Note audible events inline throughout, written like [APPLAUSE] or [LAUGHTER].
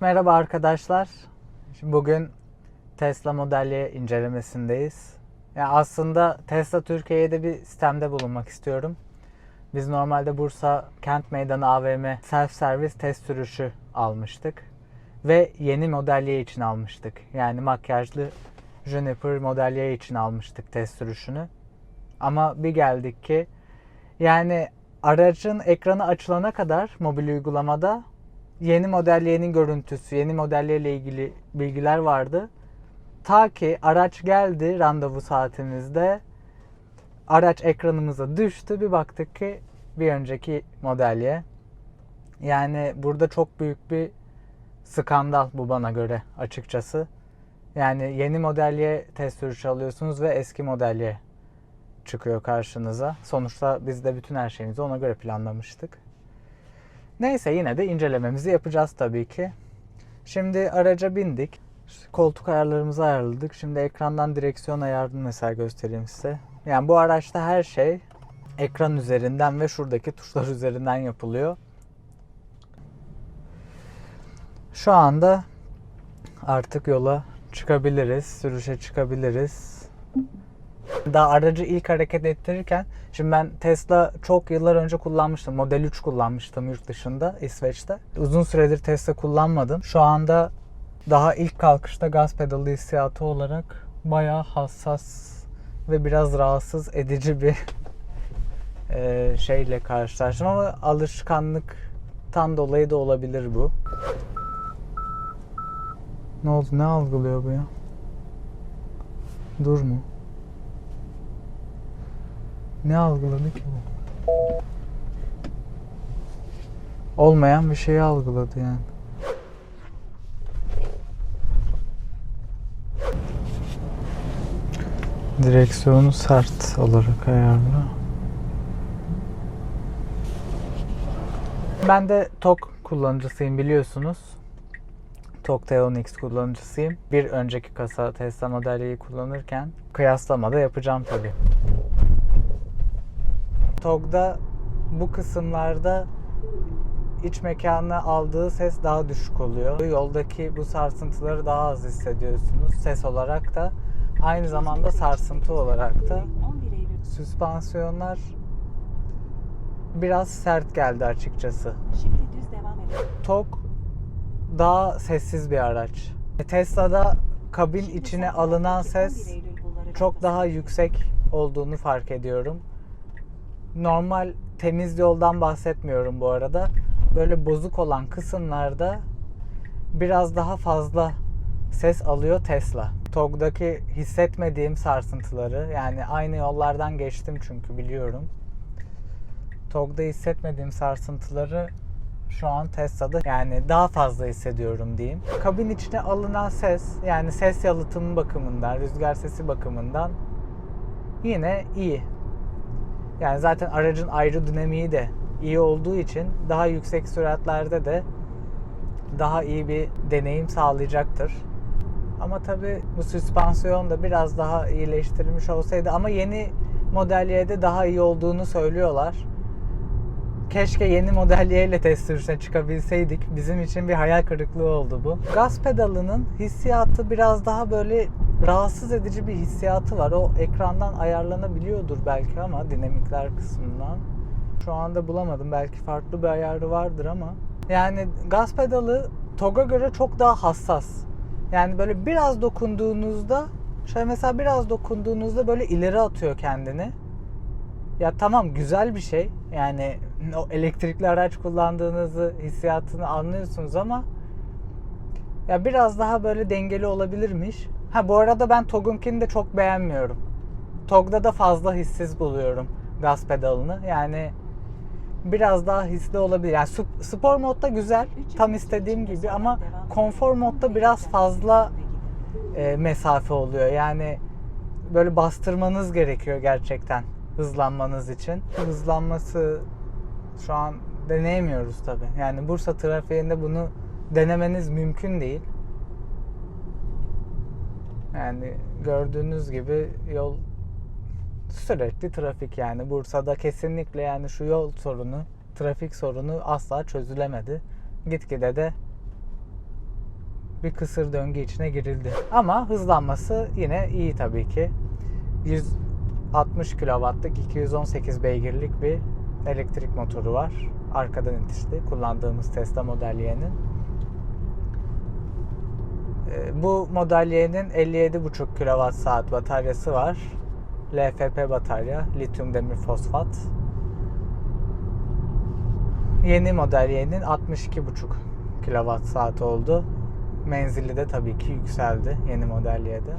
Merhaba arkadaşlar. Şimdi bugün Tesla Model Y incelemesindeyiz. Yani aslında Tesla Türkiye'ye de bir sistemde bulunmak istiyorum. Biz normalde Bursa Kent Meydanı AVM self servis test sürüşü almıştık. Ve yeni Model Y için almıştık. Yani makyajlı Juniper Model Y için almıştık test sürüşünü. Ama bir geldik ki yani aracın ekranı açılana kadar mobil uygulamada yeni model Y'nin görüntüsü, yeni model Y ile ilgili bilgiler vardı. Ta ki araç geldi randevu saatimizde. Araç ekranımıza düştü. Bir baktık ki bir önceki model Y. Yani burada çok büyük bir skandal bu bana göre açıkçası. Yani yeni model Y test sürüşü alıyorsunuz ve eski model Y çıkıyor karşınıza. Sonuçta biz de bütün her şeyimizi ona göre planlamıştık. Neyse yine de incelememizi yapacağız tabii ki. Şimdi araca bindik. Koltuk ayarlarımızı ayarladık. Şimdi ekrandan direksiyon ayarını mesela göstereyim size. Yani bu araçta her şey ekran üzerinden ve şuradaki tuşlar [LAUGHS] üzerinden yapılıyor. Şu anda artık yola çıkabiliriz, sürüşe çıkabiliriz. Daha aracı ilk hareket ettirirken şimdi ben Tesla çok yıllar önce kullanmıştım. Model 3 kullanmıştım yurt dışında İsveç'te. Uzun süredir Tesla kullanmadım. Şu anda daha ilk kalkışta gaz pedalı hissiyatı olarak bayağı hassas ve biraz rahatsız edici bir eee, [LAUGHS] şeyle karşılaştım ama alışkanlıktan dolayı da olabilir bu. Ne oldu? Ne algılıyor bu ya? Dur mu? Ne algıladı ki bu? Olmayan bir şeyi algıladı yani. Direksiyonu sert olarak ayarla. Ben de TOK kullanıcısıyım biliyorsunuz. TOK T10X kullanıcısıyım. Bir önceki kasa Tesla Model Y'yi kullanırken kıyaslama da yapacağım tabii. TOG'da bu kısımlarda iç mekanına aldığı ses daha düşük oluyor. Yoldaki bu sarsıntıları daha az hissediyorsunuz ses olarak da. Aynı zamanda sarsıntı olarak da. 11 Eylül. Süspansiyonlar biraz sert geldi açıkçası. Şimdi düz devam edelim. TOG daha sessiz bir araç. Tesla'da kabin içine alınan ses 11 Eylül bulvarı çok daha yüksek olduğunu fark ediyorum. Normal temiz yoldan bahsetmiyorum bu arada. Böyle bozuk olan kısımlarda biraz daha fazla ses alıyor Tesla. TOG'daki hissetmediğim sarsıntıları yani aynı yollardan geçtim çünkü biliyorum. TOG'da hissetmediğim sarsıntıları şu an Tesla'da yani daha fazla hissediyorum diyeyim. Kabin içine alınan ses yani ses yalıtımı bakımından, rüzgar sesi bakımından yine iyi. Yani zaten aracın aerodinamiği de iyi olduğu için daha yüksek süratlerde de daha iyi bir deneyim sağlayacaktır. Ama tabi bu süspansiyon da biraz daha iyileştirilmiş olsaydı ama yeni Model Y'de daha iyi olduğunu söylüyorlar. Keşke yeni Model Y ile test sürüşüne çıkabilseydik. Bizim için bir hayal kırıklığı oldu bu. Gaz pedalının hissiyatı biraz daha böyle rahatsız edici bir hissiyatı var. O ekrandan ayarlanabiliyordur belki ama dinamikler kısmından. Şu anda bulamadım. Belki farklı bir ayarı vardır ama. Yani gaz pedalı TOG'a göre çok daha hassas. Yani böyle biraz dokunduğunuzda şöyle mesela biraz dokunduğunuzda böyle ileri atıyor kendini. Ya tamam güzel bir şey. Yani o elektrikli araç kullandığınızı hissiyatını anlıyorsunuz ama ya biraz daha böyle dengeli olabilirmiş. Ha bu arada ben TOG'unkini de çok beğenmiyorum. TOG'da da fazla hissiz buluyorum gaz pedalını. Yani biraz daha hisli olabilir. Yani sp- spor modda güzel, tam istediğim gibi ama konfor modda biraz fazla e, mesafe oluyor. Yani böyle bastırmanız gerekiyor gerçekten hızlanmanız için. Hızlanması şu an deneyemiyoruz tabi. Yani Bursa trafiğinde bunu denemeniz mümkün değil. Yani gördüğünüz gibi yol sürekli trafik yani Bursa'da kesinlikle yani şu yol sorunu, trafik sorunu asla çözülemedi. Gitgide de bir kısır döngü içine girildi. Ama hızlanması yine iyi tabii ki. 160 kW'lık 218 beygirlik bir elektrik motoru var. Arkadan itişli kullandığımız Tesla Model Y'nin. Ee, Bu Model Y'nin 57,5 kWh bataryası var. LFP batarya, lityum demir fosfat. Yeni Model Y'nin 62,5 kWh oldu. Menzili de tabii ki yükseldi yeni Model Y'de.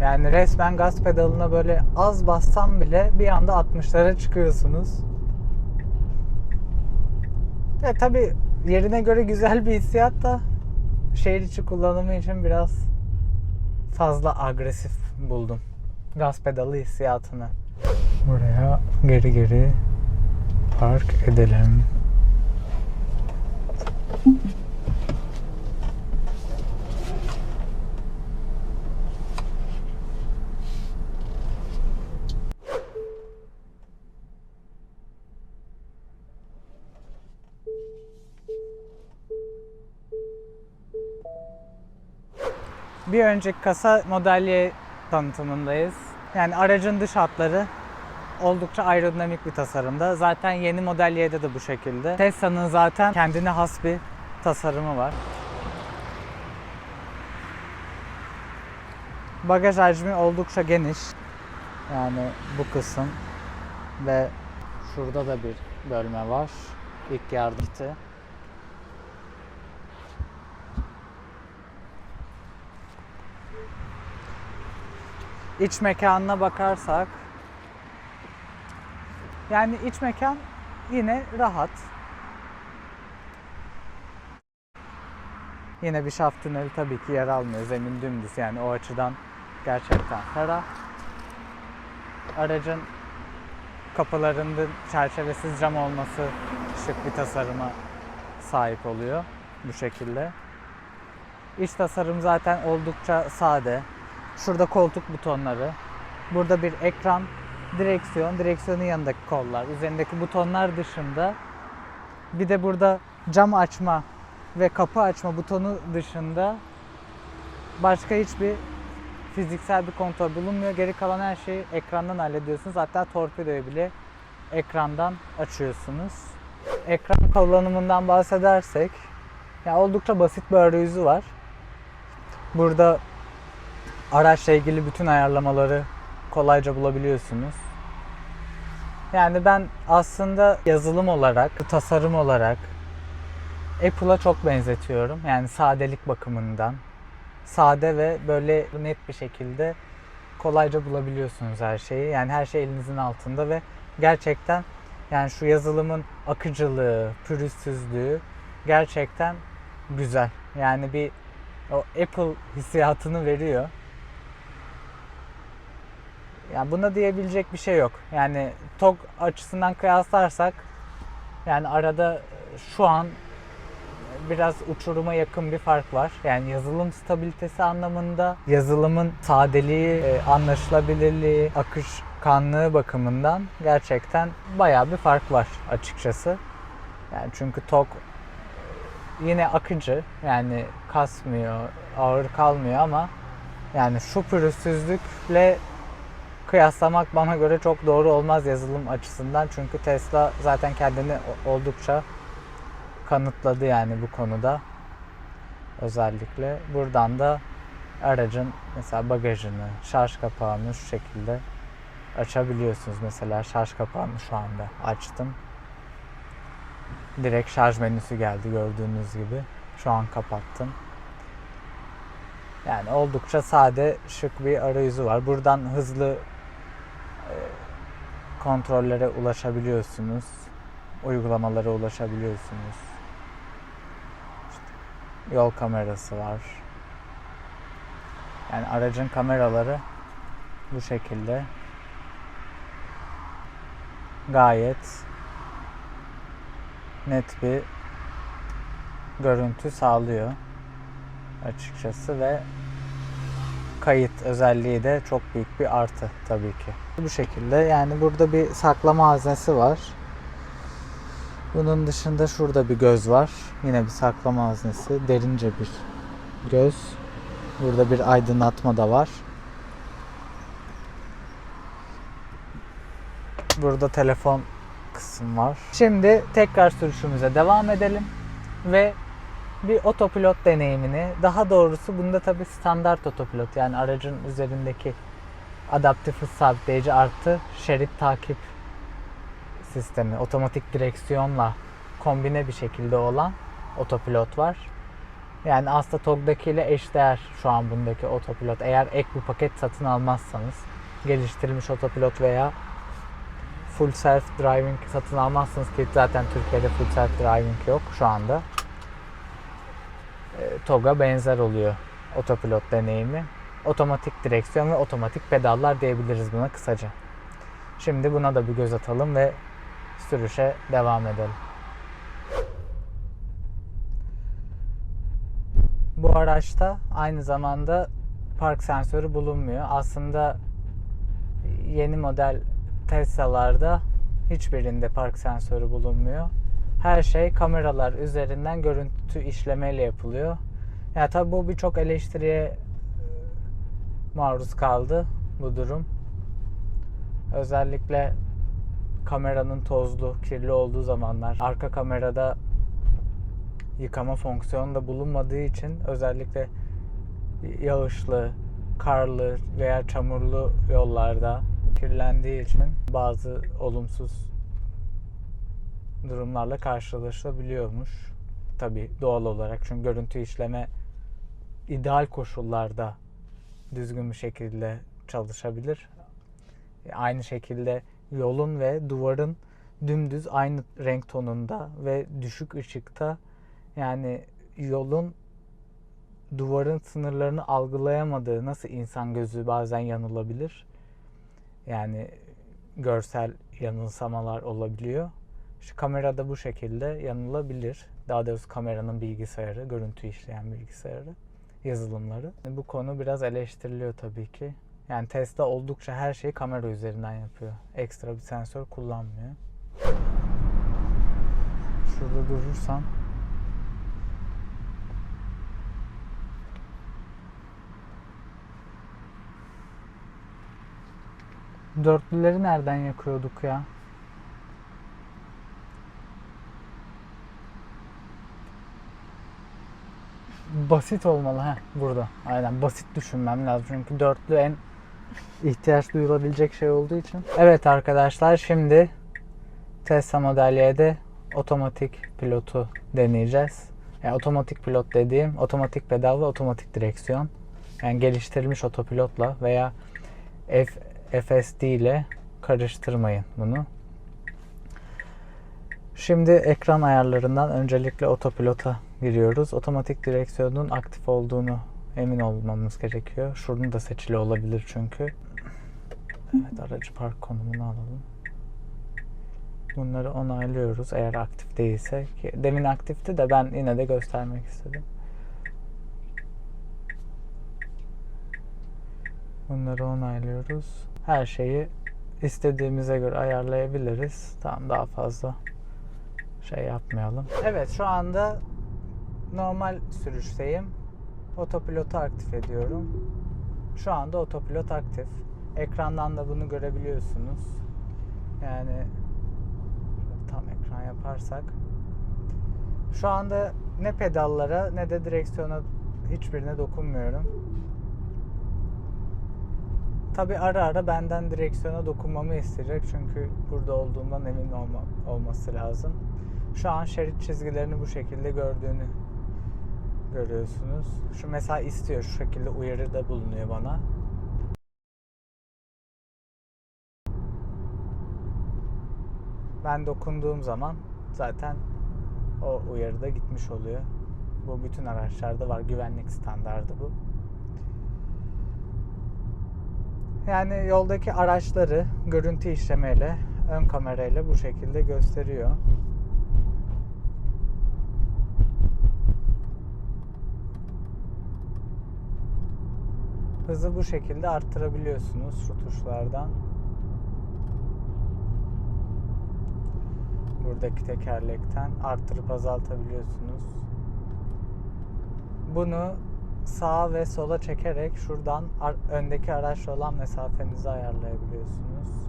Yani resmen gaz pedalına böyle az bassam bile bir anda 60'lara çıkıyorsunuz. Ya tabii yerine göre güzel bir hissiyat da şehir içi kullanımı için biraz fazla agresif buldum. Gaz pedalı hissiyatını. Buraya geri geri park edelim. Bir önceki kasa modelye tanıtımındayız. Yani aracın dış hatları oldukça aerodinamik bir tasarımda. Zaten yeni Model Y'de de bu şekilde. Tesla'nın zaten kendine has bir tasarımı var. Bagaj hacmi oldukça geniş. Yani bu kısım ve şurada da bir bölme var. İlk yardım kiti. İç mekanına bakarsak yani iç mekan yine rahat. Yine bir şaft tüneli tabii ki yer almıyor. Zemin dümdüz yani o açıdan gerçekten ferah. Aracın kapılarının çerçevesiz cam olması şık bir tasarıma sahip oluyor bu şekilde. İç tasarım zaten oldukça sade. Şurada koltuk butonları. Burada bir ekran, direksiyon, direksiyonun yanındaki kollar, üzerindeki butonlar dışında bir de burada cam açma ve kapı açma butonu dışında başka hiçbir fiziksel bir kontrol bulunmuyor. Geri kalan her şeyi ekrandan hallediyorsunuz. Hatta torpidoyu bile ekrandan açıyorsunuz. Ekran kullanımından bahsedersek ya oldukça basit bir arayüzü var. Burada araçla ilgili bütün ayarlamaları kolayca bulabiliyorsunuz. Yani ben aslında yazılım olarak, tasarım olarak Apple'a çok benzetiyorum. Yani sadelik bakımından. Sade ve böyle net bir şekilde kolayca bulabiliyorsunuz her şeyi. Yani her şey elinizin altında ve gerçekten yani şu yazılımın akıcılığı, pürüzsüzlüğü gerçekten güzel. Yani bir o Apple hissiyatını veriyor. Yani buna diyebilecek bir şey yok. Yani TOG açısından kıyaslarsak yani arada şu an biraz uçuruma yakın bir fark var. Yani yazılım stabilitesi anlamında, yazılımın sadeliği, e, anlaşılabilirliği, akışkanlığı bakımından gerçekten bayağı bir fark var açıkçası. Yani çünkü TOG yine akıcı yani kasmıyor, ağır kalmıyor ama yani şu pürüzsüzlükle kıyaslamak bana göre çok doğru olmaz yazılım açısından. Çünkü Tesla zaten kendini oldukça kanıtladı yani bu konuda. Özellikle buradan da aracın mesela bagajını, şarj kapağını şu şekilde açabiliyorsunuz. Mesela şarj kapağını şu anda açtım. Direkt şarj menüsü geldi gördüğünüz gibi. Şu an kapattım. Yani oldukça sade, şık bir arayüzü var. Buradan hızlı kontrollere ulaşabiliyorsunuz. Uygulamalara ulaşabiliyorsunuz. İşte yol kamerası var. Yani aracın kameraları bu şekilde gayet net bir görüntü sağlıyor açıkçası ve kayıt özelliği de çok büyük bir artı tabii ki. Bu şekilde yani burada bir saklama haznesi var. Bunun dışında şurada bir göz var. Yine bir saklama haznesi. Derince bir göz. Burada bir aydınlatma da var. Burada telefon kısım var. Şimdi tekrar sürüşümüze devam edelim ve bir otopilot deneyimini, daha doğrusu bunda tabi standart otopilot yani aracın üzerindeki adaptif hız sabitleyici artı şerit takip sistemi, otomatik direksiyonla kombine bir şekilde olan otopilot var. Yani aslında TOG'daki ile eşdeğer şu an bundaki otopilot. Eğer ek bir paket satın almazsanız geliştirilmiş otopilot veya full self driving satın almazsınız ki zaten Türkiye'de full self driving yok şu anda. E, TOG'a benzer oluyor otopilot deneyimi. Otomatik direksiyon ve otomatik pedallar diyebiliriz buna kısaca. Şimdi buna da bir göz atalım ve sürüşe devam edelim. Bu araçta aynı zamanda park sensörü bulunmuyor. Aslında yeni model Tesla'larda hiçbirinde park sensörü bulunmuyor. Her şey kameralar üzerinden görüntü işlemeyle yapılıyor. Ya tabi bu birçok eleştiriye e, maruz kaldı bu durum. Özellikle kameranın tozlu, kirli olduğu zamanlar arka kamerada yıkama fonksiyonu da bulunmadığı için özellikle yağışlı, karlı veya çamurlu yollarda kirlendiği için bazı olumsuz durumlarla karşılaşılabiliyormuş. Tabi doğal olarak çünkü görüntü işleme ideal koşullarda düzgün bir şekilde çalışabilir. Aynı şekilde yolun ve duvarın dümdüz aynı renk tonunda ve düşük ışıkta yani yolun duvarın sınırlarını algılayamadığı nasıl insan gözü bazen yanılabilir. Yani görsel yanılsamalar olabiliyor. Şu kamerada bu şekilde yanılabilir. Daha doğrusu kameranın bilgisayarı, görüntü işleyen bilgisayarı, yazılımları. Bu konu biraz eleştiriliyor tabii ki. Yani Tesla oldukça her şeyi kamera üzerinden yapıyor. Ekstra bir sensör kullanmıyor. Şurada durursan Dörtlüleri nereden yakıyorduk ya? Basit olmalı ha burada. Aynen basit düşünmem lazım çünkü dörtlü en ihtiyaç duyulabilecek şey olduğu için. Evet arkadaşlar şimdi Tesla Model Y'de otomatik pilotu deneyeceğiz. Yani otomatik pilot dediğim otomatik pedal ve otomatik direksiyon. Yani geliştirilmiş otopilotla veya F, FSD ile karıştırmayın bunu. Şimdi ekran ayarlarından öncelikle otopilota giriyoruz. Otomatik direksiyonun aktif olduğunu emin olmamız gerekiyor. Şunun da seçili olabilir çünkü. Evet aracı park konumunu alalım. Bunları onaylıyoruz eğer aktif değilse. Ki demin aktifti de ben yine de göstermek istedim. Bunları onaylıyoruz. Her şeyi istediğimize göre ayarlayabiliriz. Tamam daha fazla şey yapmayalım. Evet şu anda normal sürüşteyim. Otopilotu aktif ediyorum. Şu anda otopilot aktif. Ekrandan da bunu görebiliyorsunuz. Yani tam ekran yaparsak. Şu anda ne pedallara ne de direksiyona hiçbirine dokunmuyorum. Tabi ara ara benden direksiyona dokunmamı isteyecek çünkü burada olduğundan emin olma, olması lazım. Şu an şerit çizgilerini bu şekilde gördüğünü görüyorsunuz. Şu mesela istiyor şu şekilde uyarıda bulunuyor bana. Ben dokunduğum zaman zaten o uyarıda gitmiş oluyor. Bu bütün araçlarda var. Güvenlik standardı bu. Yani yoldaki araçları görüntü işlemeyle, ön kamerayla bu şekilde gösteriyor. Hızı bu şekilde arttırabiliyorsunuz şu tuşlardan. Buradaki tekerlekten arttırıp azaltabiliyorsunuz. Bunu sağa ve sola çekerek şuradan öndeki araçla olan mesafenizi ayarlayabiliyorsunuz.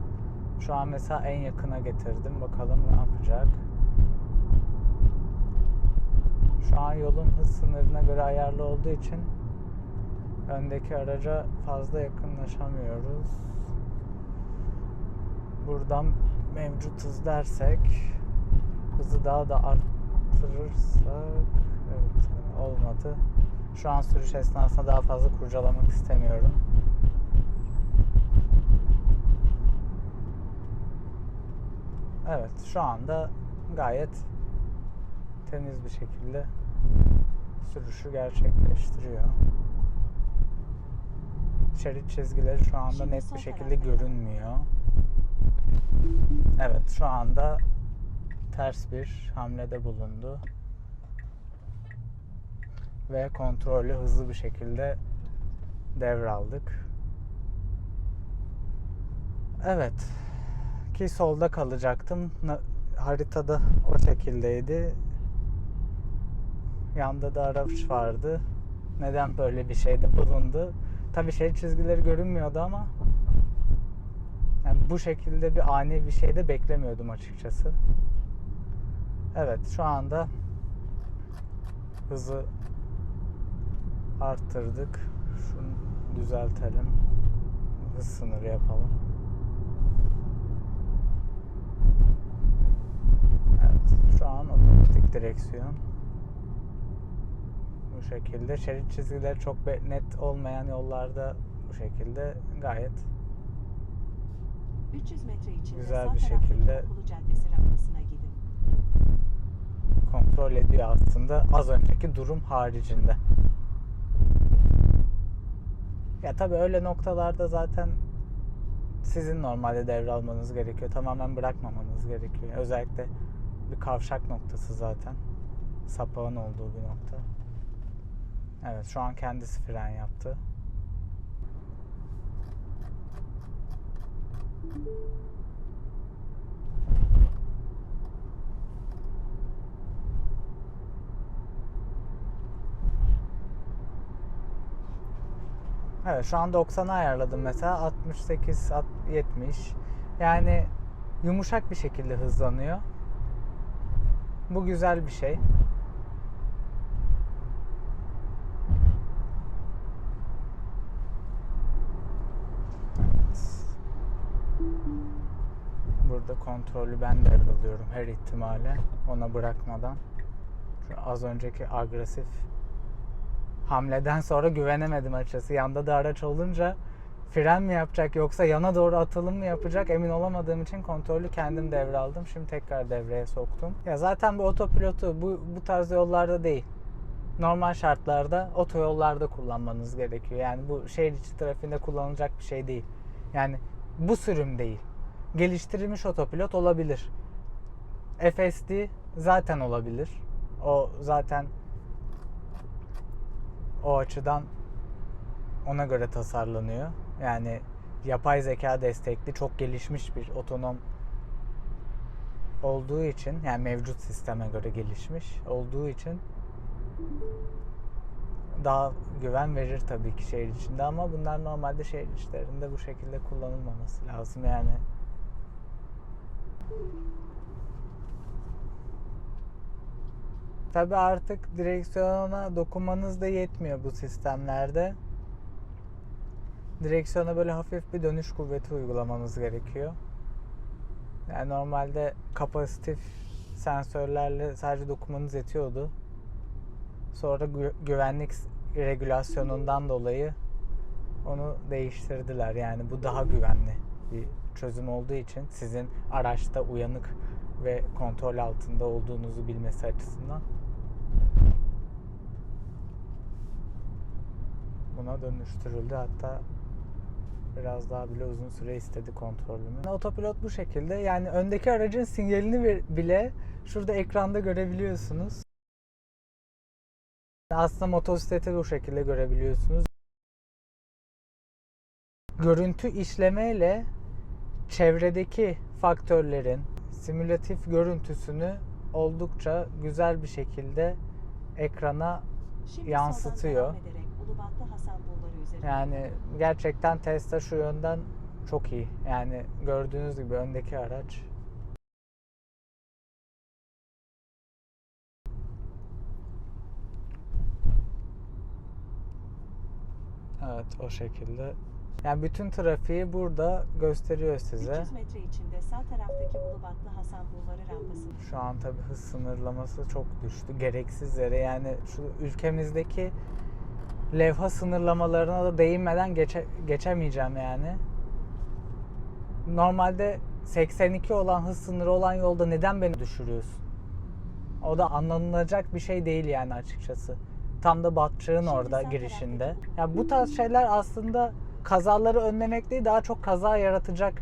Şu an mesela en yakına getirdim. Bakalım ne yapacak. Şu an yolun hız sınırına göre ayarlı olduğu için öndeki araca fazla yakınlaşamıyoruz. Buradan mevcut hız dersek hızı daha da arttırırsak evet olmadı. Şu an sürüş esnasında daha fazla kurcalamak istemiyorum. Evet şu anda gayet temiz bir şekilde sürüşü gerçekleştiriyor. Şerit çizgileri şu anda net bir şekilde görünmüyor. Evet şu anda ters bir hamlede bulundu. Ve kontrolü hızlı bir şekilde devraldık. Evet. Ki solda kalacaktım. Haritada o şekildeydi. Yanda da araç vardı. Neden böyle bir şeyde bulundu? Tabii şerit çizgileri görünmüyordu ama yani bu şekilde bir ani bir şey de beklemiyordum açıkçası. Evet şu anda hızı arttırdık. Şunu düzeltelim. Hız sınırı yapalım. Evet şu an otomatik direksiyon. Bu şekilde şerit çizgileri çok net olmayan yollarda bu şekilde gayet 300 metre içinde Güzel sağ bir şekilde- Okulu Caddesi rampasına gidin. kontrol ediyor aslında az önceki durum haricinde. Ya tabii öyle noktalarda zaten sizin normalde devralmanız gerekiyor. Tamamen bırakmamanız gerekiyor. Özellikle bir kavşak noktası zaten. Sapağın olduğu bir nokta. Evet şu an kendisi fren yaptı. Evet şu an 90'a ayarladım mesela 68 alt- 70 yani yumuşak bir şekilde hızlanıyor. Bu güzel bir şey. Kontrolü ben devralıyorum her ihtimale ona bırakmadan. Şu az önceki agresif hamleden sonra güvenemedim açıkçası. Yanda da araç olunca fren mi yapacak yoksa yana doğru atılım mı yapacak emin olamadığım için kontrolü kendim devraldım. Şimdi tekrar devreye soktum. Ya zaten bu otopilotu bu, bu tarz yollarda değil. Normal şartlarda otoyollarda kullanmanız gerekiyor. Yani bu şehir içi trafiğinde kullanılacak bir şey değil. Yani bu sürüm değil. Geliştirilmiş otopilot olabilir. FSD zaten olabilir. O zaten o açıdan ona göre tasarlanıyor. Yani yapay zeka destekli çok gelişmiş bir otonom olduğu için yani mevcut sisteme göre gelişmiş olduğu için daha güven verir tabii ki şehir içinde ama bunlar normalde şehir içlerinde bu şekilde kullanılmaması lazım yani. Tabii artık direksiyona dokunmanız da yetmiyor bu sistemlerde. Direksiyona böyle hafif bir dönüş kuvveti uygulamanız gerekiyor. Yani normalde kapasitif sensörlerle sadece dokunmanız yetiyordu. Sonra gü- güvenlik regülasyonundan dolayı onu değiştirdiler. Yani bu daha güvenli bir çözüm olduğu için sizin araçta uyanık ve kontrol altında olduğunuzu bilmesi açısından buna dönüştürüldü. Hatta biraz daha bile uzun süre istedi kontrolümü. Otopilot bu şekilde. Yani öndeki aracın sinyalini bile şurada ekranda görebiliyorsunuz. Aslında motosikleti bu şekilde görebiliyorsunuz. Görüntü işlemeyle çevredeki faktörlerin, simülatif görüntüsünü oldukça güzel bir şekilde ekrana Şimdi yansıtıyor. ederek Yani gerçekten Tesla şu yönden çok iyi. Yani gördüğünüz gibi öndeki araç Evet o şekilde. Yani bütün trafiği burada gösteriyor size. 300 metre içinde sağ taraftaki Ulubatlı Hasan Bulvarı rampası. Şu an tabi hız sınırlaması çok düştü. Gereksiz yere yani şu ülkemizdeki levha sınırlamalarına da değinmeden geçe, geçemeyeceğim yani. Normalde 82 olan hız sınırı olan yolda neden beni düşürüyorsun? O da anlanılacak bir şey değil yani açıkçası. Tam da Batçık'ın orada girişinde. Ya bu tarz şeyler aslında kazaları önlemek değil daha çok kaza yaratacak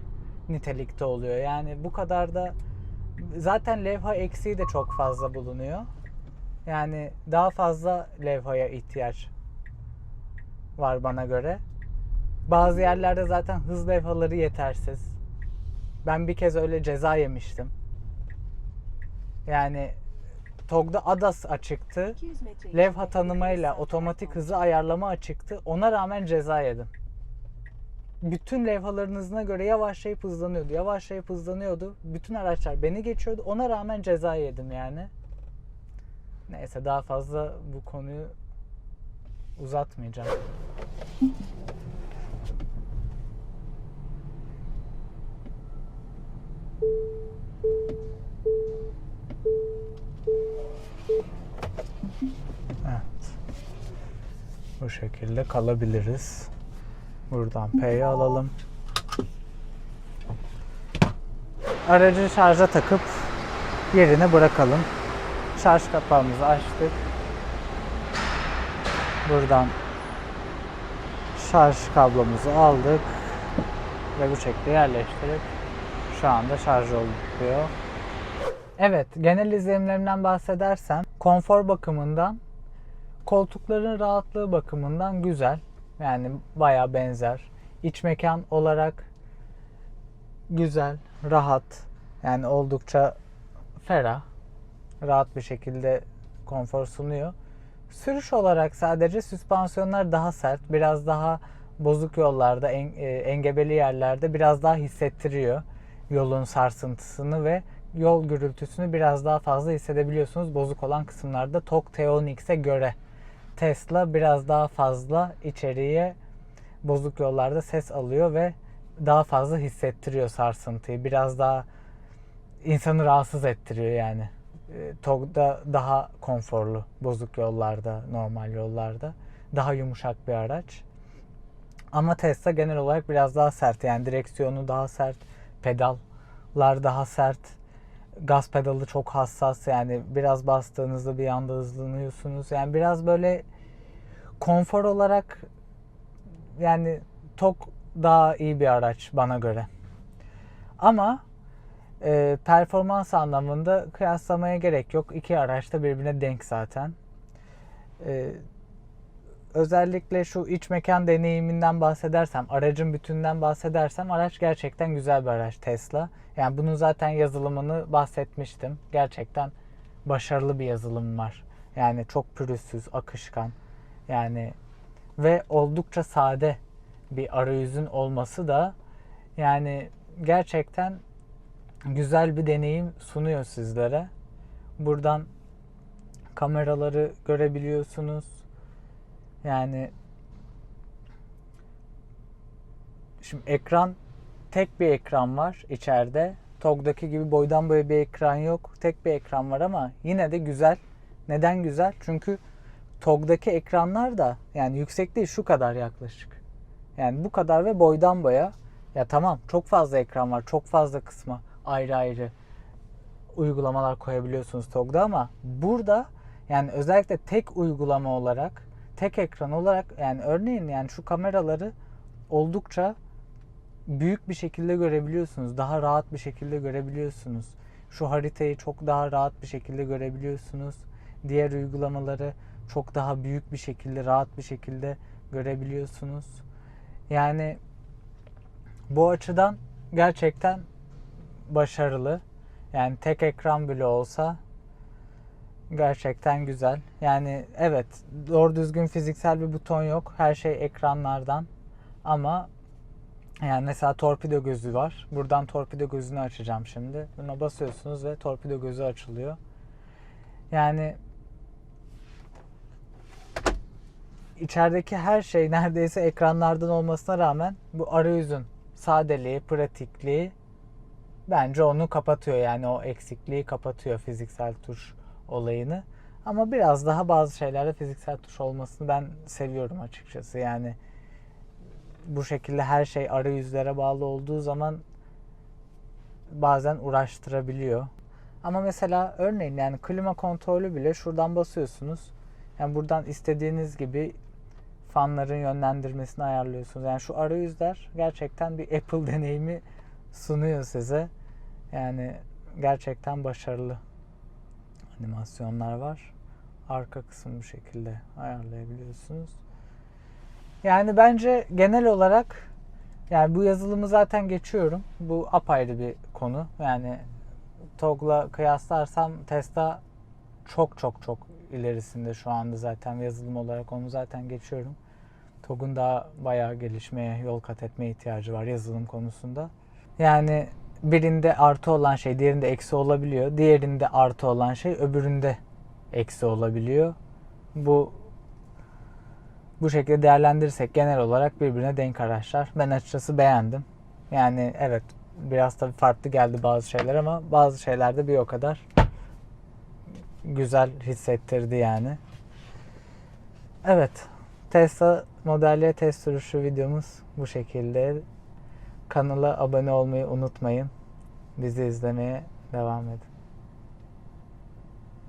nitelikte oluyor. Yani bu kadar da zaten levha eksiği de çok fazla bulunuyor. Yani daha fazla levhaya ihtiyaç var bana göre. Bazı yerlerde zaten hız levhaları yetersiz. Ben bir kez öyle ceza yemiştim. Yani TOG'da ADAS açıktı. 200 metre Levha tanımayla otomatik hızı ayarlama açıktı. Ona rağmen ceza yedim. Bütün levhaların hızına göre yavaşlayıp hızlanıyordu. Yavaşlayıp hızlanıyordu. Bütün araçlar beni geçiyordu. Ona rağmen ceza yedim yani. Neyse daha fazla bu konuyu uzatmayacağım. Evet. Bu şekilde kalabiliriz. Buradan P'yi alalım. Aracı şarja takıp yerine bırakalım. Şarj kapağımızı açtık. Buradan şarj kablomuzu aldık ve bu şekilde yerleştirip şu anda şarj oluyor. Evet, genel izlenimlerimden bahsedersem konfor bakımından koltukların rahatlığı bakımından güzel. Yani baya benzer. İç mekan olarak güzel, rahat. Yani oldukça ferah. Rahat bir şekilde konfor sunuyor. Sürüş olarak sadece süspansiyonlar daha sert. Biraz daha bozuk yollarda, en- e, engebeli yerlerde biraz daha hissettiriyor yolun sarsıntısını ve yol gürültüsünü biraz daha fazla hissedebiliyorsunuz bozuk olan kısımlarda TOG Teonix'e göre. Tesla biraz daha fazla içeriye bozuk yollarda ses alıyor ve daha fazla hissettiriyor sarsıntıyı. Biraz daha insanı rahatsız ettiriyor yani. E, TOG'da daha konforlu bozuk yollarda, normal yollarda. Daha yumuşak bir araç. Ama Tesla genel olarak biraz daha sert. Yani direksiyonu daha sert, pedallar daha sert. Gaz pedalı çok hassas. Yani biraz bastığınızda bir anda hızlanıyorsunuz. Yani biraz böyle konfor olarak yani TOG daha iyi bir araç bana göre. Ama e, performans anlamında kıyaslamaya gerek yok. İki araç da birbirine denk zaten. E, özellikle şu iç mekan deneyiminden bahsedersem, aracın bütününden bahsedersem araç gerçekten güzel bir araç Tesla. Yani bunun zaten yazılımını bahsetmiştim. Gerçekten başarılı bir yazılım var. Yani çok pürüzsüz, akışkan. Yani ve oldukça sade bir arayüzün olması da yani gerçekten güzel bir deneyim sunuyor sizlere. Buradan kameraları görebiliyorsunuz. Yani şimdi ekran tek bir ekran var içeride. TOG'daki gibi boydan boya bir ekran yok. Tek bir ekran var ama yine de güzel. Neden güzel? Çünkü TOG'daki ekranlar da yani yüksek değil şu kadar yaklaşık. Yani bu kadar ve boydan boya. Ya tamam çok fazla ekran var. Çok fazla kısma ayrı ayrı uygulamalar koyabiliyorsunuz TOG'da ama burada yani özellikle tek uygulama olarak tek ekran olarak yani örneğin yani şu kameraları oldukça büyük bir şekilde görebiliyorsunuz. Daha rahat bir şekilde görebiliyorsunuz. Şu haritayı çok daha rahat bir şekilde görebiliyorsunuz. Diğer uygulamaları çok daha büyük bir şekilde, rahat bir şekilde görebiliyorsunuz. Yani bu açıdan gerçekten başarılı. Yani tek ekran bile olsa gerçekten güzel. Yani evet doğru düzgün fiziksel bir buton yok. Her şey ekranlardan. Ama yani mesela torpido gözü var. Buradan torpido gözünü açacağım şimdi. Buna basıyorsunuz ve torpido gözü açılıyor. Yani içerideki her şey [LAUGHS] neredeyse ekranlardan olmasına rağmen bu arayüzün sadeliği, pratikliği bence onu kapatıyor. Yani o eksikliği kapatıyor fiziksel tuş olayını. Ama biraz daha bazı şeylerde fiziksel tuş olmasını ben seviyorum açıkçası. Yani bu şekilde her şey arayüzlere bağlı olduğu zaman bazen uğraştırabiliyor. Ama mesela örneğin yani klima kontrolü bile şuradan basıyorsunuz. Yani buradan istediğiniz gibi fanların yönlendirmesini ayarlıyorsunuz. Yani şu arayüzler gerçekten bir Apple deneyimi sunuyor size. Yani gerçekten başarılı animasyonlar var. Arka kısım bu şekilde ayarlayabiliyorsunuz. Yani bence genel olarak yani bu yazılımı zaten geçiyorum. Bu apayrı bir konu. Yani TOG'la kıyaslarsam Tesla çok çok çok ilerisinde şu anda zaten yazılım olarak onu zaten geçiyorum. TOG'un daha bayağı gelişmeye, yol kat etmeye ihtiyacı var yazılım konusunda. Yani birinde artı olan şey diğerinde eksi olabiliyor. Diğerinde artı olan şey öbüründe eksi olabiliyor. Bu bu şekilde değerlendirirsek genel olarak birbirine denk araçlar. Ben açıkçası beğendim. Yani evet biraz tabii farklı geldi bazı şeyler ama bazı şeylerde bir o kadar güzel hissettirdi yani. Evet. Tesla Model Y test sürüşü videomuz bu şekilde. Kanala abone olmayı unutmayın. Bizi izlemeye devam edin.